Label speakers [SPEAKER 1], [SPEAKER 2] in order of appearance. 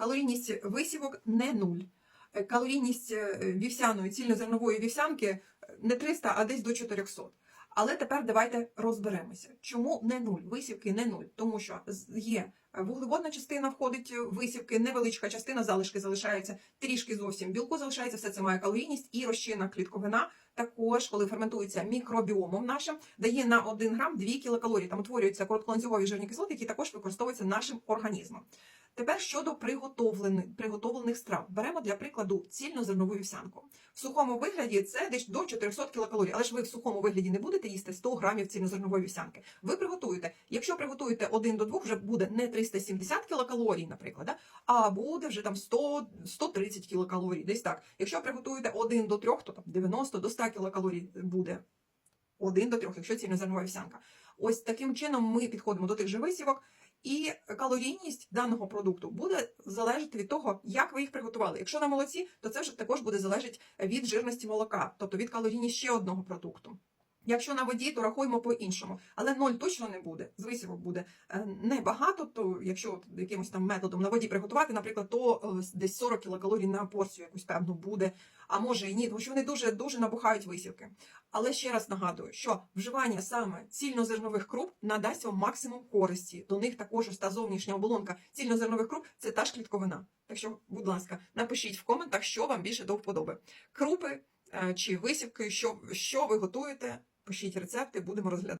[SPEAKER 1] Калорійність висівок не нуль. Е, Калорійність е, вівсяної цільнозернової вівсянки е, не 300, а десь до 400. Але тепер давайте розберемося, чому не нуль, висівки не нуль, тому що є вуглеводна частина входить в висівки, невеличка частина залишки залишається трішки зовсім білку залишається, все це має калорійність і розчинна клітковина. Також, коли ферментується мікробіомом нашим, дає на 1 грам 2 кілокалорії. Там утворюються коротколанцюгові жирні кислоти, які також використовуються нашим організмом. Тепер щодо приготовлених, приготовлених страв. Беремо для прикладу цільнозернову вівсянку. В сухому вигляді це десь до 400 кілокалорій, але ж ви в сухому вигляді не будете їсти 100 грамів цільнозернової вівсянки. Ви приготуєте. Якщо приготуєте 1 до 2, вже буде не 370 кілокалорій, наприклад, да? а буде вже там 100, 130 кілокалорій, десь так. Якщо приготуєте 1 до 3, то там 90 до 100 кілокалорій буде. 1 до 3, якщо цільнозернова вівсянка. Ось таким чином ми підходимо до тих же висівок, і калорійність даного продукту буде залежати від того, як ви їх приготували. Якщо на молоці, то це вже також буде залежати від жирності молока, тобто від калорійності ще одного продукту. Якщо на воді, то рахуємо по-іншому, але ноль точно не буде. З висівок буде е, небагато. То якщо якимось там методом на воді приготувати, наприклад, то е, десь 40 кілокалорій на порцію якусь певну буде, а може і ні, тому що вони дуже дуже набухають висівки. Але ще раз нагадую, що вживання саме цільнозернових круп надасть вам максимум користі. До них також ось та зовнішня оболонка цільнозернових круп це та ж клітковина. Так що, будь ласка, напишіть в коментах, що вам більше до вподоби. Крупи е, чи висівки, що, що ви готуєте. Пишіть рецепти, будемо розглядати.